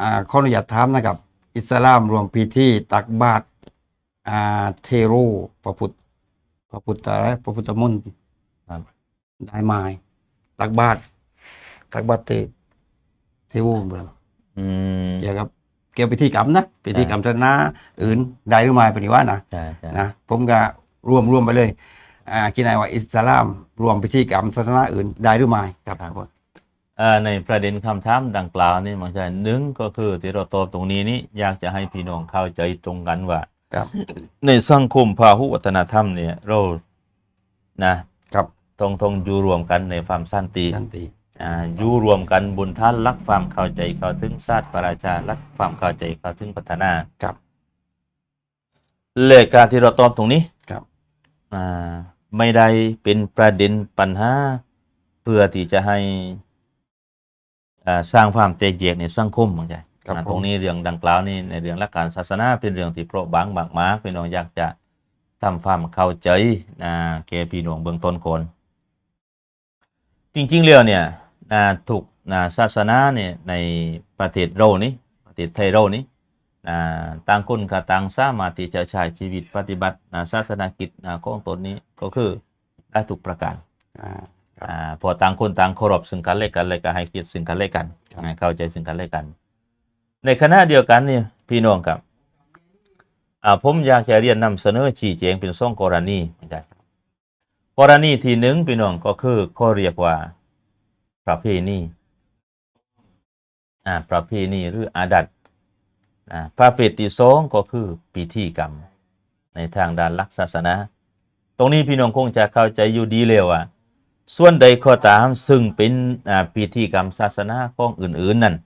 อ่าขออนุญาตถามนะครับ อิสลามรวมพิธีตักบาตรอ่าเทโรพระพุทธพระพุทธอะไรพระพุทธมนต์ครับได้ไม้ตักบาตรตักบาตรเทเทโรเบิ่งอืมเกี่ยวกับเกี่ยวกับพิธีกรรมนะพิธีกรรมศาสนาอื่นได้หรือไม่เป็นว่านะใช่ใช่นะผมก็รวมรวมไปเลยอ่าคิดนายว่าอิสลามรวมพิธีกรรมศาสนาอื่นได้หรือไม่ครับผมเอ่อ ในประเด็นคำถามดังกล่าวนี่มันใช่หนึ่งก็คือที่เราตอบตรงนี้นี่อยากจะให้พี่น้องเข้าใจตรงกันว่าครับในสังคมพาหุวัฒนธรรมเนี่ยเรานะครับต้องต้องอยู่รวมกันในความสันติสันติอ่าอยู่รวมกันบนท่านรักความเข้าใจเข้าถึงศาสตร์ประราชารักความเข้าใจเข้าถึงพัฒนาครับเลขการที่เราตอบตรงนี้ครับอ่าไม่ได้เป็นประเด็นปัญหา เพื่อที่จะให้อ่า สร้างความแตกแยกในสังคมเหมือนกันครับอ่าผม ตรงนี้เรื่องดังกล่าวนี่ในเรื่องหลักการศาสนาเป็นเรื่องที่เปราะบางบางมากพี่น้องอยากจะทำความเข้าใจนะแก่พี่น้องเบื้องต้นก่อนจริงๆแล้วเนี่ยนะถูกนะศาสนาเนี่ยในประเทศเรานี้ประเทศไทยเรานี้นะต่างคนก็ต่างสามารถที่จะใช้ชีวิตปฏิบัตินะศาสนากิจนะของตนนี้ก็คือได้ทุกประการ อ่าครับ อ่าพอต่างคนต่างเคารพซึ่งกันและกันและก็ให้เกียรติซึ่งกันและกันครับให้เข้าใจซึ่งกันและกัน ในขณะเดียวกันนี่พี่น้องครับอ่าผมอยากจะเรียนนำเสนอชี้แจงเป็นสองกรณีเหมือนกันกรณีที่หนึ่งพี่น้องก็คือเขาเรียกว่าประเพณีอ่าประเพณีหรืออาดัตอ่าประเภทที่สองก็คือพิธีกรรม ในทางด้านหลักศาสนาตรงนี้พี่น้องคงจะเข้าใจอยู่ดีเลยว่า ส่วนใดก็ตามซึ่งเป็นพิธีกรรมศาสนาของอื่น ๆ นั่น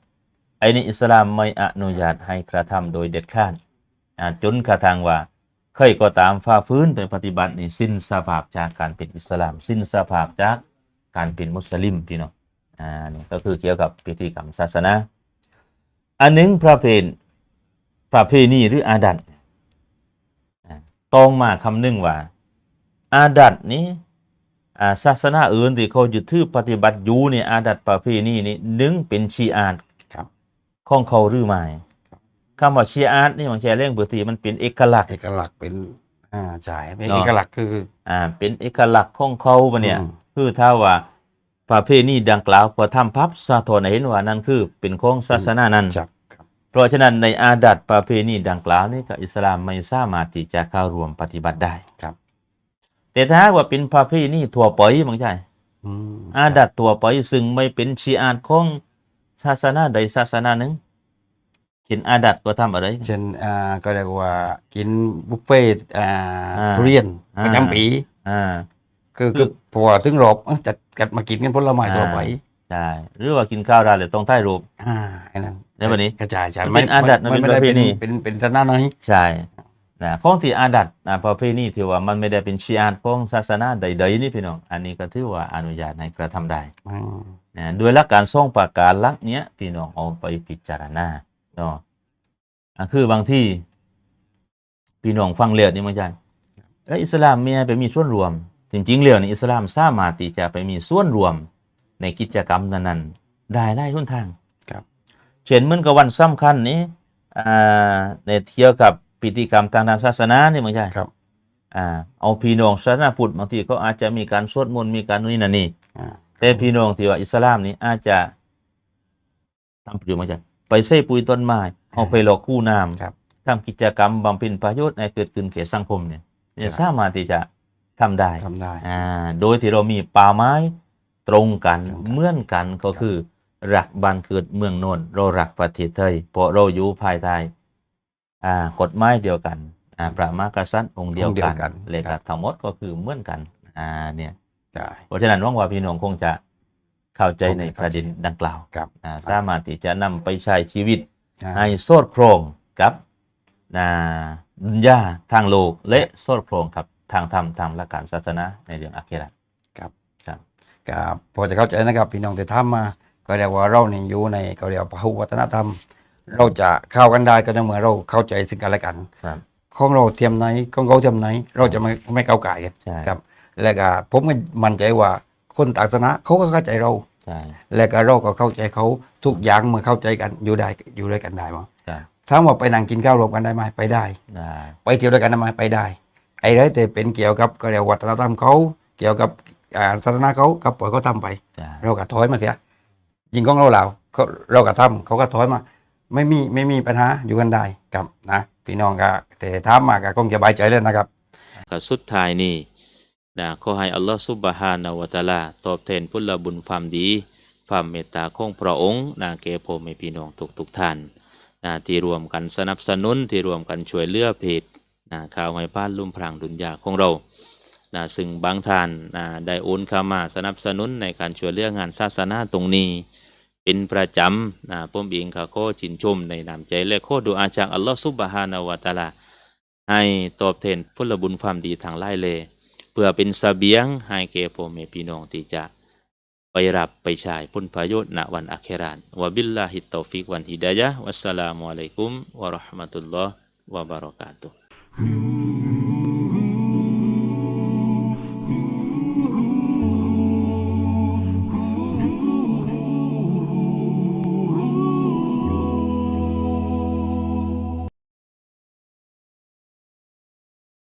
ไอ้นี่อิสลามไม่อนุญาตให้กระทำโดยเด็ดขาดจนกระทั่งว่าใครก็ตามฝ่าฟื้นไปปฏิบัตินี่สิ้นสภาพจากการเป็นอิสลาม สิ้นสภาพจากการเป็นมุสลิมพี่น้องอ่านี่ก็คือเกี่ยวกับพิธีกรรมศาสนา อันหนึ่งประเพณประเพณีหรืออาดัตต้องมาคำหนึ่งว่า อาดัตนี้ ศาสนาอื่นที่เขายึดถือปฏิบัติอยู่ในอาดัตประเพณีนี้หนึ่งเป็นชีอาตครับของเขาหรือไม่คำว่าชีอาตนี่มันแชร์เรื่องบางทีมันเป็นเอกลักษณ์เอกลักษณ์เป็นอ่าใช่เป็นเนาะเอกลักษณ์คืออ่าเป็นเอกลักษณ์ของเขาปะเนี่ยอืมคือถ้าว่าประเพณีดังกล่าวพอทำพับสาธรเห็นว่านั่นคือ เป็นของศาสนานั้นจับครับเพราะฉะนั้นในอาดัตประเพณีดังกล่าวนี่ก็อิสลามไม่สามารถที่จะเข้าร่วมปฏิบัติได้ครับ แต่ถ้าหากว่าเป็นประเพณีทั่วไปบางใช่อืมอาดัตตัวไปซึ่งไม่เป็นชีอาตของศาสนาใดศาสนาหนึ่งเช่นอาดัตก็ทำอะไร เช่นอ่าก็เรียกว่ากินบุฟเฟ่ต์อ่าอ่าทุเรียนอ่าประจำปีอ่าคือคืคืออพอถึงรอบเอ้าจัดกัดมากินกันผลไม้ตัวไปใช่หรือว่ากินข้าวได้เลยต้องใต้รูปอ่าไอ้นั่นแล้ววันนี้กระจายใช่มันเป็นอาดัตมันเป็นไม่ได้ประเพเป็นณีเป็นเป็นศาสนาไหนใช่ นะของที่อาดัตนะประเพณีที่ว่ามันไม่ได้เป็นชีอาตของศาสนาใดๆนี่พี่น้อง อันนี้ก็ถือว่าอนุญาตให้กระทำได้อืมนะโดยหลักการส่งประการหลักเนี้ยพี่น้องเอาไปพิจารณาเนาะอะคือบางที่พี่น้องฟังเลือดนี่มันใช่แล้วอิสลามมีไปมีส่วนรวม จริงๆเรื่องนี้อิสลามสามารถที่จะไปมีส่วนรวมในกิจกรรมนั้นๆได้ได้ทุนทางครับ เช่นเหมือนกับวันสำคัญนี้อ่าในเที่ยวกับ พิธีกรรมทางด้านศาสนานี่มันใช่ครับ อ่า เอาพี่น้องศาสนาพุทธบางทีก็อาจจะมีการสวดมนต์มีการนู่นนนั่นนี่อ่าแต่พี่น้องที่ว่าอิสลามนี่อาจจะทำประโยชน์มาจากไปใส่ปุ๋ยต้นไม้เอาไปหลอกคู่น้ครับำทำกิจกรรมบำเพ็ญประโยชน์ในเกิดขึ้นแก่สังคมเนี่ยเนี่ยใช่สามารถที่จะทำได้ทำได้ อ่า โดยที่เรามีป่าไม้ตรงกันตรงกันเหมือนกันก็คือรักบ้านเกิดเมืองโนนเรารักประเทศไทยเพราะเราอยู่ภายใต้อ่า กฎหมายเดียวกันอ่าพระมหากษัตริย์องค์เดียวกันเลยครับทั้งหมดก็คือเหมือนกันอ่าเนี่ยใช่เพราะฉะนั้นหว่างว่าพี่น้องคงจะเข้าใจคงจะในประเด็นดังกล่าวครับอ่าสามารถที่จะนำไปใช้ชีวิตอ่าให้โซดโครงกับนาดุนยาทางโลกและโซดโครงกับทางธรรมทางหลักการศาสนาในเรื่องอาเคราครับครับครับพอจะเข้าใจนะครับพี่น้องแต่ทำมาก็เรียกว่าเราเนี่ยอยู่ในก็เรียกว่าพหุวัฒนธรรม เราจะเข้ากันได้ก็ต้องเมื่อเราเข้าใจซึ่งกันและกันครับ ของเราเทียมไหนของเขาเทียมไหน เราจะไม่ไม่ก้าวไก่กันใช่ ครับ และก็ผมก็มั่นใจว่าคนต่างศาสนาเขาก็เข้าใจเราใใช่ และก็เราก็เข้าใจเขาทุกอย่างเมื่อเข้าใจกันอยู่ได้อยู่ด้วยกันได้มั้งใช่ถามว่าไปนั่งกินข้าวรวมกันได้ไหมไปได้ ได้ ไปเที่ยวด้วยกันได้ไหมไปได้ ไอ้ไรแต่เป็นเกี่ยวกับก็เรียกวัฒนธรรมเขาเกี่ยวกับอ่าศาสนาเขากับปล่อยเขาทำไป ใช่ เราก็ถอยมาเสียยิงกล้องเราเราเขาเราก็ทำเขาก็ถอยมา ไม่มีไม่มีปัญหาอยู่กันได้ครับนะพี่น้องก็แต่ถามมาก็คงจะบายใจเลยนะครับก็สุดท้ายนี่นะขอให้อัลลอฮฺซุบฮานะฮูวะตาลาตอบแทนพุทธบุญความดี ความเมตตาของพระองค์นะแก่พ่อแม่พี่น้องทุกทุกท่านนะที่รวมกันสนับสนุนที่รวมกันช่วยเหลือเพจนะข่าวไม้ป้านลุ่มพรางดุนยาของเรานะซึ่งบางท่านนะได้โอนเข้ามาสนับสนุนในการช่วยเหลืองานศาสนาตรงนี้ เป็นประจำนะผมเองก็ขอชินชมในนามใจและขอดุอาจากอัลลอฮฺซุบฮานะฮูวะตะอาลาให้ตอบแทนพลบุญความดีทางไล่เลยเพื่อเป็นสเสบียงให้แก่พ่อแม่พี่น้องที่จะไปรับไปใช้ผลประโยชน์ณวันอาเครานวะบิลลาฮิตตอฟิกวันฮิดายะวัสสลามุอะลัยกุมวะราะห์มะตุลลอฮ์วะบารอกาตุฮ์